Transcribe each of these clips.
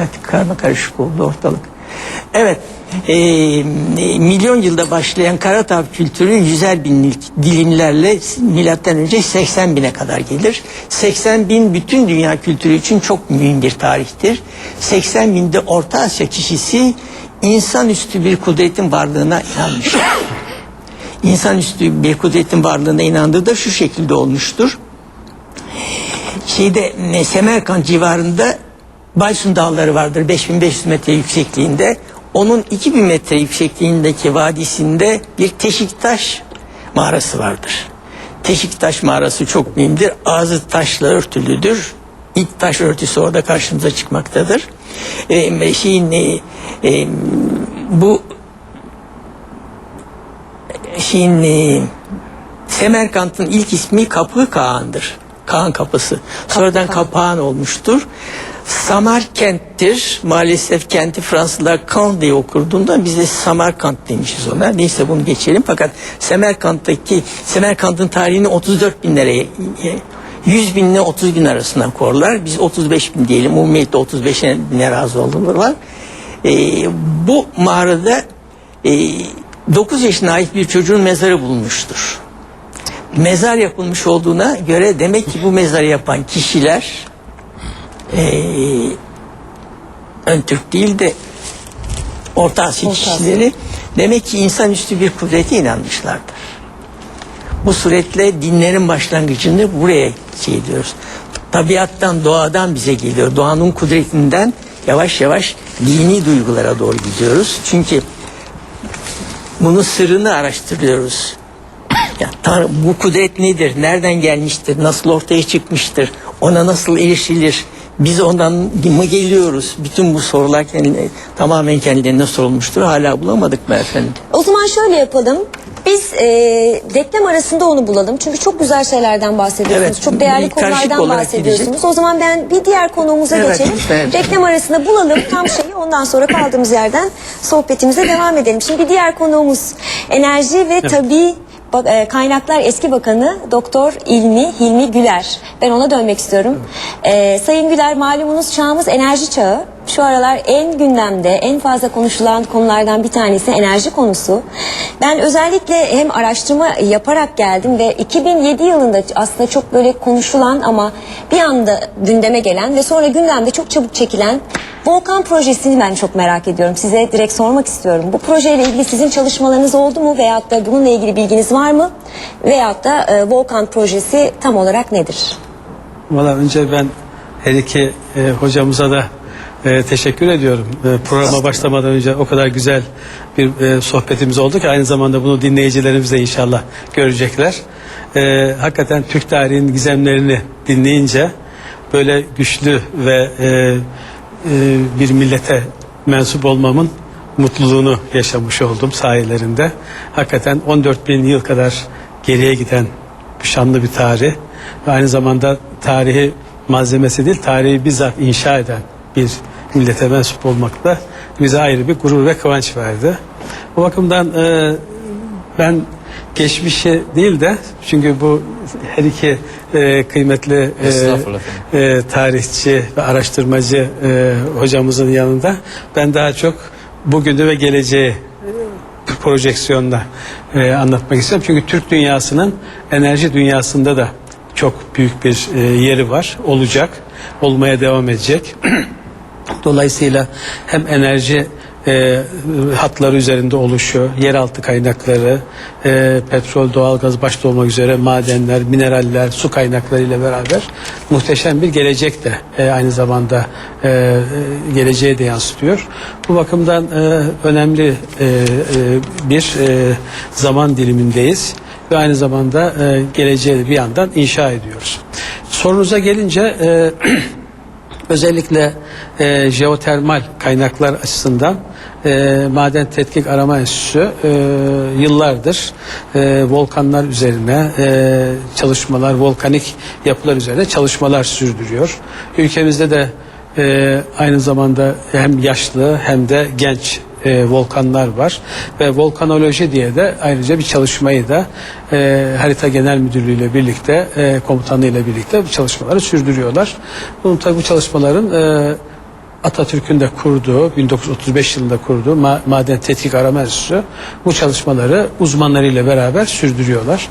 Evet karma karışık oldu ortalık. Evet e, e, milyon yılda başlayan Karatav kültürü yüzer binlik dilimlerle milattan önce 80 bine kadar gelir. 80 bin bütün dünya kültürü için çok mühim bir tarihtir. 80 binde Orta Asya kişisi insanüstü bir kudretin varlığına inanmış. İnsanüstü bir kudretin varlığına inandığı da şu şekilde olmuştur şeyde e, Semerkant civarında Baysun Dağları vardır 5500 metre yüksekliğinde. Onun 2000 metre yüksekliğindeki vadisinde bir Teşiktaş mağarası vardır. Teşiktaş mağarası çok mühimdir. Ağzı taşla örtülüdür. İlk taş örtüsü orada karşımıza çıkmaktadır. Ee, şeyin e, e, bu şeyin e, Semerkant'ın ilk ismi Kapı Kağan'dır. Kaan Kapısı. Sonradan Kapağan olmuştur. Samarkent'tir. Maalesef kenti Fransızlar Kan diye okurduğunda biz de Samarkand demişiz ona. Neyse bunu geçelim. Fakat Semerkant'taki Semerkant'ın tarihini 34 binlere 100 binle 30 bin arasından korlar. Biz 35 bin diyelim. Umumiyetle 35 bine razı olurlar. Ee, bu mağarada e, 9 yaşına ait bir çocuğun mezarı bulunmuştur mezar yapılmış olduğuna göre demek ki bu mezarı yapan kişiler eee ön Türk değil de Orta Asya Orta Asya. kişileri demek ki insanüstü bir kudrete inanmışlardır. Bu suretle dinlerin başlangıcını buraya şey diyoruz. Tabiattan, doğadan bize geliyor. Doğanın kudretinden yavaş yavaş dini duygulara doğru gidiyoruz. Çünkü bunun sırrını araştırıyoruz. Ya, Tanrı, bu kudret nedir? Nereden gelmiştir? Nasıl ortaya çıkmıştır? Ona nasıl erişilir? Biz ondan mı geliyoruz? Bütün bu sorular kendine, tamamen kendilerine sorulmuştur. Hala bulamadık mı efendim? O zaman şöyle yapalım. Biz e, reklam arasında onu bulalım. Çünkü çok güzel şeylerden bahsediyorsunuz. Evet, çok değerli konulardan bahsediyorsunuz. gidecek. O zaman ben bir diğer konuğumuza Evet, geçelim. lütfen. Reklam arasında bulalım tam şeyi. Ondan sonra kaldığımız yerden sohbetimize devam edelim. Şimdi bir diğer konuğumuz enerji ve tabii Bak- e, Kaynaklar Eski Bakanı Doktor İlmi Hilmi Güler. Ben ona dönmek istiyorum. E, Sayın Güler malumunuz çağımız enerji çağı. Şu aralar en gündemde, en fazla konuşulan konulardan bir tanesi enerji konusu. Ben özellikle hem araştırma yaparak geldim ve 2007 yılında aslında çok böyle konuşulan ama bir anda gündeme gelen ve sonra gündemde çok çabuk çekilen Volkan projesini ben çok merak ediyorum. Size direkt sormak istiyorum. Bu projeyle ilgili sizin çalışmalarınız oldu mu veyahut da bununla ilgili bilginiz var mı? Veyahut da e, Volkan projesi tam olarak nedir? Valla önce ben her iki e, hocamıza da e, teşekkür ediyorum. E, programa başlamadan önce o kadar güzel bir e, sohbetimiz oldu ki aynı zamanda bunu dinleyicilerimiz de inşallah görecekler. E, hakikaten Türk tarihinin gizemlerini dinleyince böyle güçlü ve e, e, bir millete mensup olmamın mutluluğunu yaşamış oldum sayelerinde. Hakikaten 14 bin yıl kadar geriye giden şanlı bir tarih ve aynı zamanda tarihi malzemesi değil tarihi bizzat inşa eden bir millete mensup olmak da bize ayrı bir gurur ve kıvanç verdi. Bu bakımdan e, ben geçmişi değil de çünkü bu her iki e, kıymetli e, e, tarihçi ve araştırmacı e, hocamızın yanında ben daha çok bugünü ve geleceği projeksiyonda e, anlatmak istiyorum. Çünkü Türk dünyasının enerji dünyasında da çok büyük bir e, yeri var, olacak, olmaya devam edecek. Dolayısıyla hem enerji e, hatları üzerinde oluşuyor, yeraltı kaynakları, e, petrol, doğalgaz başta olmak üzere madenler, mineraller, su kaynakları ile beraber muhteşem bir gelecek de e, aynı zamanda e, e, geleceğe de yansıtıyor. Bu bakımdan e, önemli e, e, bir e, zaman dilimindeyiz ve aynı zamanda e, geleceği bir yandan inşa ediyoruz. Sorunuza gelince e, özellikle e, jeotermal kaynaklar açısından e, Maden Tetkik Arama Enstitüsü e, yıllardır e, volkanlar üzerine e, çalışmalar, volkanik yapılar üzerine çalışmalar sürdürüyor. Ülkemizde de e, aynı zamanda hem yaşlı hem de genç e, volkanlar var ve volkanoloji diye de ayrıca bir çalışmayı da e, Harita Genel Müdürlüğü ile birlikte e, komutanı ile birlikte bu çalışmaları sürdürüyorlar. Bunun tabi bu çalışmaların e, Atatürk'ün de kurduğu 1935 yılında kurduğu Ma- Maden Tetkik Arama Enstitüsü bu çalışmaları uzmanlarıyla beraber sürdürüyorlar.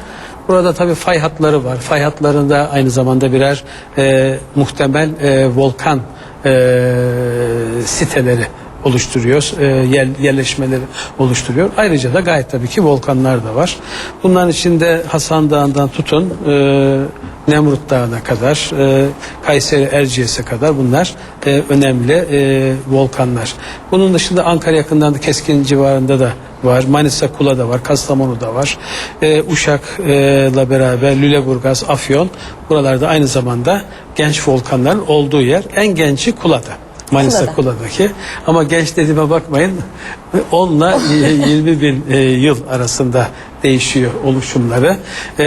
Burada tabii fay hatları var. Fay hatlarında aynı zamanda birer e, muhtemel e, volkan e, siteleri oluşturuyor, e, yer, yerleşmeleri oluşturuyor. Ayrıca da gayet tabii ki volkanlar da var. Bunların içinde Hasan Dağı'ndan tutun e, Nemrut Dağı'na kadar, e, Kayseri Erciyes'e kadar bunlar e, önemli e, volkanlar. Bunun dışında Ankara yakından da Keskin civarında da var. Manisa Kula'da var, Kastamonu'da var. E, Uşak'la beraber Lüleburgaz, Afyon buralarda aynı zamanda genç volkanların olduğu yer. En genci Kula'da. Manisa Kula'da. Kula'daki. Ama genç dediğime bakmayın 10 ile 20 bin e, yıl arasında değişiyor oluşumları. E,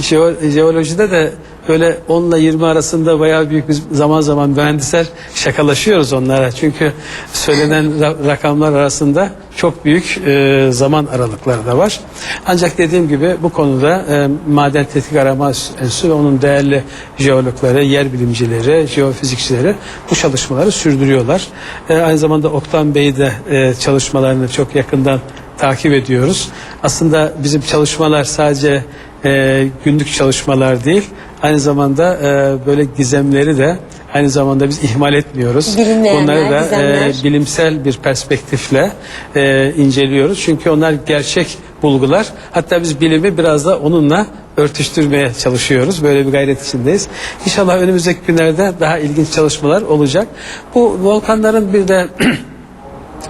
jeo- jeolojide de böyle 10 ile 20 arasında bayağı büyük bir zaman zaman mühendisler şakalaşıyoruz onlara. Çünkü söylenen ra- rakamlar arasında çok büyük e, zaman aralıkları da var. Ancak dediğim gibi bu konuda e, Maden Tetkik Arama Enstitüsü ve onun değerli jeologları, yer bilimcileri, jeofizikçileri bu çalışmaları sürdürüyorlar. E, aynı zamanda Oktan Bey de e, çalışmalarını çok yakından takip ediyoruz. Aslında bizim çalışmalar sadece e, günlük çalışmalar değil, aynı zamanda e, böyle gizemleri de aynı zamanda biz ihmal etmiyoruz. Onları da gizemler. e, bilimsel bir perspektifle e, inceliyoruz. Çünkü onlar gerçek bulgular. Hatta biz bilimi biraz da onunla örtüştürmeye çalışıyoruz. Böyle bir gayret içindeyiz. İnşallah önümüzdeki günlerde daha ilginç çalışmalar olacak. Bu volkanların bir de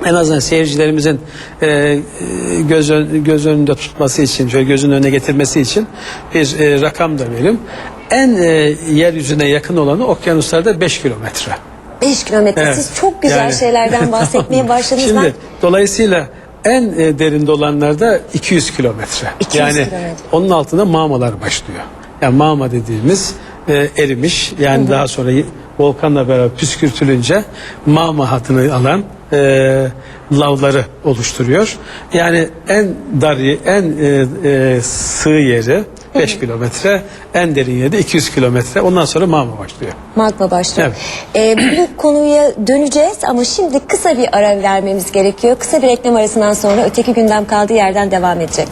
en azından seyircilerimizin e, e, göz, ön- göz önünde tutması için, şöyle gözün önüne getirmesi için bir e, rakam da vereyim. En e, yeryüzüne yakın olanı okyanuslarda 5 kilometre. 5 kilometre. Evet. Siz çok güzel Yani- şeylerden bahsetmeye başladınız. Şimdi Ben dolayısıyla en e, derinde olanlarda 200 kilometre. 200 Yani kilometre. onun altında mağmalar başlıyor. Yani mağma dediğimiz e, erimiş yani daha sonra volkanla beraber püskürtülünce mağma hatını alan e, lavları oluşturuyor. Yani en dar, ye- en e, e, sığ yeri 5 kilometre, en derin yeri de 200 kilometre. Ondan sonra mağma başlıyor. magma başlıyor. Ee, bu konuya döneceğiz ama şimdi kısa bir ara vermemiz gerekiyor. Kısa bir reklam arasından sonra öteki gündem kaldığı yerden devam edecek.